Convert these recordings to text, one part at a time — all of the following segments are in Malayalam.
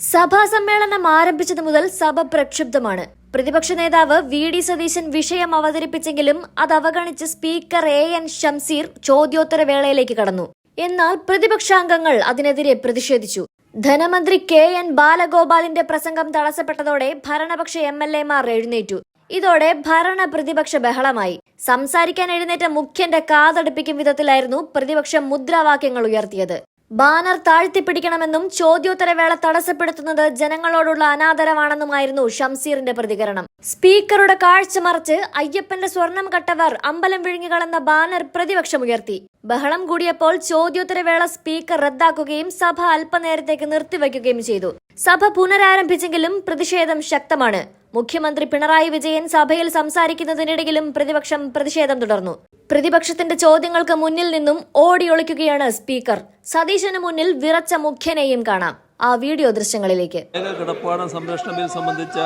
സഭാ സമ്മേളനം ആരംഭിച്ചതു മുതൽ സഭ പ്രക്ഷുബ്ധമാണ്. പ്രതിപക്ഷ നേതാവ് വി ഡി സതീശൻ വിഷയം അവതരിപ്പിച്ചെങ്കിലും അത് അവഗണിച്ച് സ്പീക്കർ എ എൻ ഷംസീർ ചോദ്യോത്തര വേളയിലേക്ക് കടന്നു. എന്നാൽ പ്രതിപക്ഷാംഗങ്ങൾ അതിനെതിരെ പ്രതിഷേധിച്ചു. ധനമന്ത്രി കെ എൻ ബാലഗോപാലിന്റെ പ്രസംഗം തടസ്സപ്പെട്ടതോടെ ഭരണപക്ഷ എം എൽ എമാർ എഴുന്നേറ്റു. ഇതോടെ ഭരണ പ്രതിപക്ഷ ബഹളമായി. സംസാരിക്കാൻ എഴുന്നേറ്റ മുഖ്യന്റെ കാതടുപ്പിക്കും വിധത്തിലായിരുന്നു പ്രതിപക്ഷം മുദ്രാവാക്യങ്ങൾ ഉയർത്തിയത്. ബാനർ താഴ്ത്തിപ്പിടിക്കണമെന്നും ചോദ്യോത്തരവേള തടസ്സപ്പെടുത്തുന്നത് ജനങ്ങളോടുള്ള അനാദരവാണെന്നുമായിരുന്നു ഷംസീറിന്റെ പ്രതികരണം. സ്പീക്കറുടെ കാഴ്ച മറിച്ച് അയ്യപ്പന്റെ സ്വർണം കട്ടവർ അമ്പലം വിഴുങ്ങികളെന്ന ബാനർ പ്രതിപക്ഷമുയർത്തി. ബഹളം കൂടിയപ്പോൾ ചോദ്യോത്തരവേള സ്പീക്കർ റദ്ദാക്കുകയും സഭ അല്പനേരത്തേക്ക് നിർത്തിവെക്കുകയും ചെയ്തു. സഭ പുനരാരംഭിച്ചെങ്കിലും പ്രതിഷേധം ശക്തമാണ്. മുഖ്യമന്ത്രി പിണറായി വിജയൻ സഭയിൽ സംസാരിക്കുന്നതിനിടയിലും പ്രതിപക്ഷം പ്രതിഷേധം തുടർന്നു. പ്രതിപക്ഷത്തിന്റെ ചോദ്യങ്ങൾക്ക് മുന്നിൽ നിന്നും ഓടിയൊളിക്കുകയാണ് സ്പീക്കർ. സതീശന് മുന്നിൽ വിറച്ച മുഖ്യനെയും കാണാം. ആ വീഡിയോ ദൃശ്യങ്ങളിലേക്ക്. കിടപ്പാടം സംരക്ഷണ ബിൽ സംബന്ധിച്ച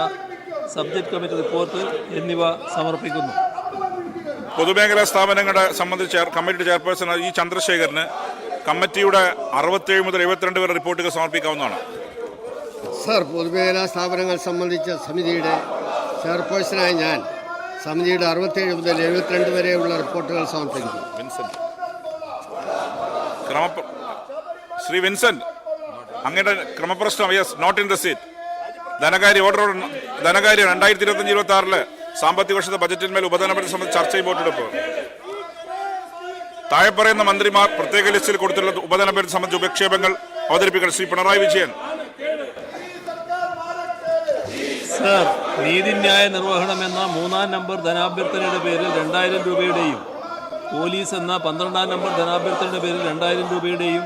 സബ്ജക്ട് കമ്മിറ്റി റിപ്പോർട്ട് എന്നിവ സമർപ്പിക്കുന്നു. പൊതുമേഖലാ സ്ഥാപനങ്ങളെ സംബന്ധിച്ച് കമ്മിറ്റി ചെയർപേഴ്സൺ ഇ ചന്ദ്രശേഖരന് കമ്മിറ്റിയുടെ അറുപത്തേഴ് മുതൽ എഴുപത്തിരണ്ട് വരെ റിപ്പോർട്ടുകൾ സമർപ്പിക്കാവുന്നതാണ്. സർ പൊതുമേഖലാ സ്ഥാപനങ്ങൾ സംബന്ധിച്ച സമിതിയുടെ ചെയർപേഴ്സണായ ഞാൻ സമിതിയുടെ അറുപത്തേഴ് മുതൽ എഴുപത്തിരണ്ട് വരെയുള്ള റിപ്പോർട്ടുകൾ സമർപ്പിക്കുന്നു. വിൻസെന്റ്. ക്രമ ശ്രീ വിൻസെന്റ് അങ്ങയുടെ ക്രമപ്രശ്നം yes not in the seat ധനകാര്യ ഓർഡർ ധനകാര്യ രണ്ടായിരത്തി ഇരുപത്തി ഇരുപത്തി ആറിൽ സാമ്പത്തിക വർഷത്തെ ബജറ്റിന്മേൽ ഉപധനപരി സംബന്ധിച്ച് ചർച്ചയും വോട്ടെടുപ്പ് താഴെ പറയുന്ന മന്ത്രിമാർ പ്രത്യേക ലിസ്റ്റിൽ കൊടുത്തിട്ടുള്ള ഉപധനപരി സംബന്ധിച്ച് ഉപക്ഷേപങ്ങൾ അവതരിപ്പിക്കണം. ശ്രീ പിണറായി വിജയൻ സർ നീതിന്യായ നിർവഹണം എന്ന മൂന്നാം നമ്പർ ധനാഭ്യർത്ഥനയുടെ പേരിൽ രണ്ടായിരം രൂപയുടെയും പോലീസ് എന്ന പന്ത്രണ്ടാം നമ്പർ ധനാഭ്യർത്ഥനയുടെ പേരിൽ രണ്ടായിരം രൂപയുടെയും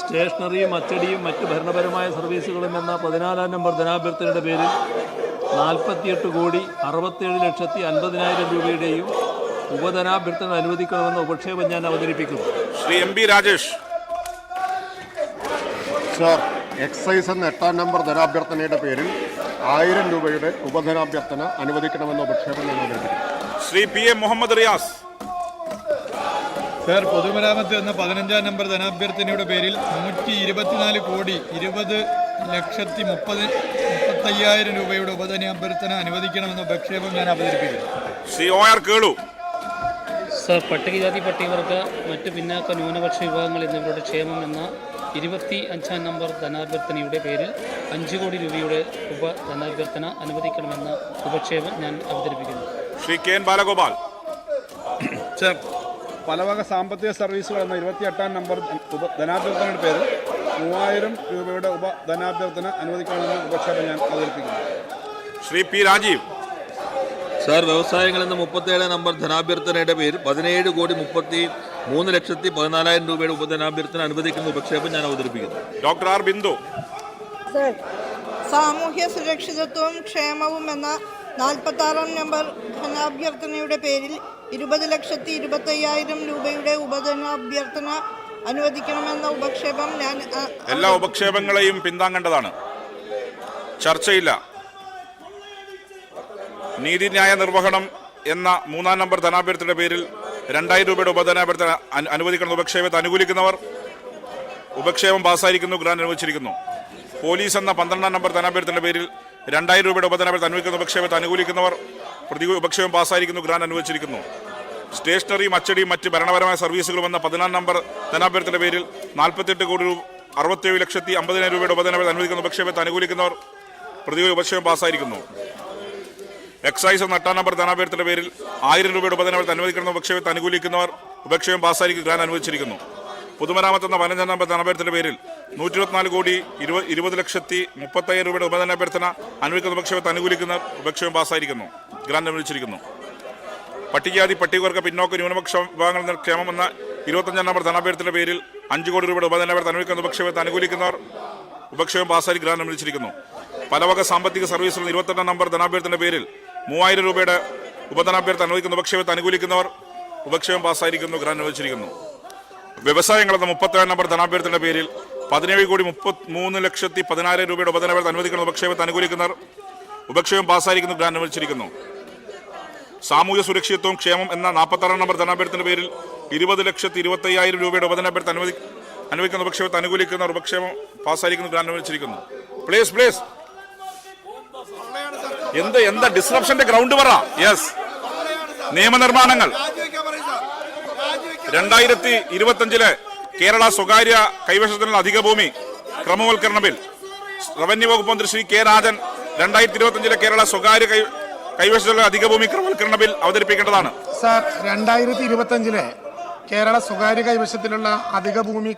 സ്റ്റേഷനറിയും അച്ചടിയും മറ്റ് ഭരണപരമായ സർവീസുകളും എന്ന പതിനാലാം നമ്പർ ധനാഭ്യർത്ഥനയുടെ പേരിൽ നാൽപ്പത്തിയെട്ട് കോടി അറുപത്തേഴ് ലക്ഷത്തി അൻപതിനായിരം രൂപയുടെയും ഉപധനാഭ്യർത്ഥന അനുവദിക്കണമെന്ന ഉപക്ഷേപം ഞാൻ അവതരിപ്പിക്കുന്നു. Shri M B Rajesh. Sir excise എന്ന എട്ടാം നമ്പർ ധനാഭ്യർത്ഥനയുടെ പേരിൽ ആയിരം രൂപയുടെ ഉപധനാഭ്യർത്ഥന അനുവദിക്കണമെന്ന ഉപക്ഷേപം ഞാൻ Shri P A Muhammad Riyas. Sir പൊതുമരാമത്ത് എന്ന പതിനഞ്ചാം നമ്പർ ധനാഭ്യർത്ഥനയുടെ പേരിൽ നൂറ്റി ഇരുപത്തിനാല് കോടി ഇരുപത് ലക്ഷത്തി മുപ്പത് മുപ്പത്തയ്യായിരം രൂപയുടെ ഉപധനാഭ്യർത്ഥന അനുവദിക്കണമെന്ന ഉപക്ഷേപം ഞാൻ അവതരിപ്പിക്കുന്നു. Shri O R Kelu. Sir പട്ടികജാതി പട്ടികവർഗ മറ്റ് പിന്നാക്ക ന്യൂനപക്ഷ വിഭാഗങ്ങൾ എന്നിവരുടെ ക്ഷേമം എന്ന ഇരുപത്തി അഞ്ചാം നമ്പർ ധനാഭ്യർത്ഥനയുടെ പേരിൽ അഞ്ച് കോടി രൂപയുടെ ഉപ ധനാഭ്യർത്ഥന അനുവദിക്കണമെന്ന ഉപക്ഷേപം ഞാൻ അവതരിപ്പിക്കുന്നു. Shri K N Balagopal. Sir പലവക സാമ്പത്തിക സർവീസുകൾ എന്ന ഇരുപത്തി എട്ടാം നമ്പർ ഉപ ധനാഭ്യർത്ഥനയുടെ പേരിൽ മൂവായിരം രൂപയുടെ ഉപ ധനാഭ്യർത്ഥന അനുവദിക്കണമെന്ന ഉപക്ഷേപം ഞാൻ അവതരിപ്പിക്കുന്നു. ശ്രീ പി രാജീവ്. സാർ വ്യവസായങ്ങൾ എന്ന മുപ്പത്തേഴ് നമ്പർ ധനാഭ്യർത്ഥനയുടെ പേരിൽ പതിനേഴ് കോടി മുപ്പത്തി മൂന്ന് ലക്ഷത്തി പതിനാലായിരം രൂപയുടെ ഉപധനാഭ്യർത്ഥന അനുവദിക്കുന്ന ഉപക്ഷേപം ഞാൻ അവതരിപ്പിക്കുന്നു. Doctor R Bindu. സാമൂഹ്യ സുരക്ഷിതത്വവും ക്ഷേമവും എന്ന നാൽപ്പത്തി ആറാം നമ്പർ ധനാഭ്യർത്ഥനയുടെ പേരിൽ ഇരുപത് ലക്ഷത്തി ഇരുപത്തയ്യായിരം രൂപയുടെ ഉപധനാഭ്യർത്ഥന അനുവദിക്കണമെന്ന ഉപക്ഷേപം ഞാൻ എല്ലാ ഉപക്ഷേപങ്ങളെയും പിന്താങ്ങേണ്ടതാണ്. ചർച്ചയില്ല. നീതിന്യായ നിർവഹണം എന്ന മൂന്നാം നമ്പർ ധനാഭ്യർത്ഥനയുടെ പേരിൽ രണ്ടായിരം രൂപയുടെ ഉപധനാഭ്യർത്ഥന അനുവദിക്കണം. ഉപക്ഷേപത്തെ അനുകൂലിക്കുന്നവർ ഉപക്ഷേപം പാസ്സായിരിക്കുന്നു. ഗ്രാൻഡ് അനുവദിച്ചിരിക്കുന്നു. പോലീസ് എന്ന പന്ത്രണ്ടാം നമ്പർ ധനാഭ്യർത്ഥനയുടെ പേരിൽ രണ്ടായിരം രൂപയുടെ ഉപധനാഭ്യർത്ഥന അനുവദിക്കുന്ന. ഉപക്ഷേപത്തെ അനുകൂലിക്കുന്നവർ പ്രതി ഉപക്ഷേപം പാസ്സായിരിക്കുന്നു. ഗ്രാൻഡ് അനുവദിച്ചിരിക്കുന്നു. സ്റ്റേഷനറിയും അച്ചടിയും മറ്റ് ഭരണപരമായ സർവീസുകളും എന്ന പതിനാല് നമ്പർ ധനാഭ്യർത്ഥനയുടെ പേരിൽ നാൽപ്പത്തെട്ട് കോടി രൂപ അറുപത്തേഴ് ലക്ഷത്തി അമ്പതിനായിരം രൂപയുടെ ഉപധനാഭ്യർത്ഥന അനുവദിക്കുന്ന. ഉപക്ഷേപത്തെ അനുകൂലിക്കുന്നവർ പ്രതി ഉപക്ഷേപം പാസ്സായിരിക്കുന്നു. എക്സൈസ് എട്ടാം നമ്പർ ധനാപേരത്തിന്റെ പേരിൽ ആയിരം രൂപയുടെ ഉപധനാഭ്യർത്ഥന അനുവദിക്കുന്ന ഉപക്ഷേപത്തെ അനുകൂലിക്കുന്നവർ ഉപക്ഷേപം പാസ്സായിരിക്കും ഗ്രാൻ അനുവദിച്ചിരിക്കുന്നു. പുതുമരാമത്ത് എന്ന പതിനഞ്ചാം നമ്പർ ധനാഭ്യർത്ഥനയുടെ പേരിൽ നൂറ്റി ഇരുപത്തിനാല് കോടി ഇരുപത് ഇരുപത് ലക്ഷത്തി മുപ്പത്തയ്യായിരം രൂപയുടെ ഉപധനാഭ്യർത്ഥന അനുവദിക്കുന്ന ഉപക്ഷേപത്തെ അനുകൂലിക്കുന്ന ഉപക്ഷേപം പാസ്സായിരിക്കുന്നു. ഗ്രാൻ അനുവദിച്ചിരിക്കുന്നു. പട്ടികജാതി പട്ടികവർഗ പിന്നോക്ക ന്യൂനപക്ഷ വിഭാഗങ്ങൾ ക്ഷേമം എന്ന ഇരുപത്തഞ്ചാം നമ്പർ ധനാഭ്യർത്ഥനയുടെ പേരിൽ അഞ്ച് കോടി രൂപയുടെ ഉപധനാഭ്യർത്ഥന അനുവദിക്കുന്ന ഉപക്ഷേപത്തെ അനുകൂലിക്കുന്നവർ ഉപക്ഷേപം പാസ്സായി ഗ്രാൻ അനുവദിച്ചിരിക്കുന്നു. പലവക സാമ്പത്തിക സർവീസുകൾ ഇരുപത്തെട്ടാം നമ്പർ ധനാഭ്യർത്ഥനയുടെ പേരിൽ മൂവായിരം രൂപയുടെ ഉപധനാഭ്യർത്ഥന അനുവദിക്കുന്ന. ഉപക്ഷേപത്തെ അനുകൂലിക്കുന്നവർ ഉപക്ഷേപം പാസ്സായിരിക്കുന്നു ഗ്രാന്റ് അനുവദിച്ചിരിക്കുന്നു. വ്യവസായങ്ങളെന്ന മുപ്പത്തേഴ് നമ്പർ ധനാഭ്യർത്ഥനയുടെ പേരിൽ പതിനേഴ് കോടി മുപ്പത്തി മൂന്ന് ലക്ഷത്തി പതിനായിരം രൂപയുടെ ഉപധനാഭ്യർത്ഥന അനുവദിക്കുന്ന ഉപക്ഷേപത്തെ അനുകൂലിക്കുന്നവർ ഉപക്ഷേപം പാസ്സായിരിക്കുന്നു ഗ്രാന്റ് അനുവദിച്ചിരിക്കുന്നു. സാമൂഹ്യ സുരക്ഷിതത്വവും ക്ഷേമം എന്ന നാൽപ്പത്താറാം നമ്പർ ധനാഭ്യർത്ഥിയുടെ പേരിൽ ഇരുപത് ലക്ഷത്തി ഇരുപത്തയ്യായിരം രൂപയുടെ ഉപധനാഭ്യർത്ഥന അനുവദി അനുവദിക്കുന്ന. ഉപക്ഷേപത്തെ അനുകൂലിക്കുന്നവർ ഉപക്ഷേപം പാസ്സായിരിക്കുന്നു ഗ്രാന്റ് അനുവദിച്ചിരിക്കുന്നു. പ്ലീസ് പ്ലീസ് എന്ത് എന്താ ഡിസ്റപ്ഷന്റെ ഗ്രൗണ്ട് പറ? യെസ് നിയമനിർമ്മാണങ്ങൾ. രണ്ടായിരത്തി ഇരുപത്തിയഞ്ചിലെ കേരള സ്വകാര്യ കൈവശത്തിനുള്ള അധിക ഭൂമി ക്രമവൽക്കരണ ബിൽ. റവന്യൂ വകുപ്പ് മന്ത്രി ശ്രീ കെ രാജൻ രണ്ടായിരത്തി ഇരുപത്തിയഞ്ചിലെ കേരള സ്വകാര്യ കൈ കൈവശത്തിലുള്ള അധിക ഭൂമി ക്രമവൽക്കരണ ബിൽ അവതരിപ്പിക്കേണ്ടതാണ്. സാർ രണ്ടായിരത്തി ഇരുപത്തിയഞ്ചിലെ കേരള സ്വകാര്യ കൈവശത്തിലുള്ള അധിക ഭൂമി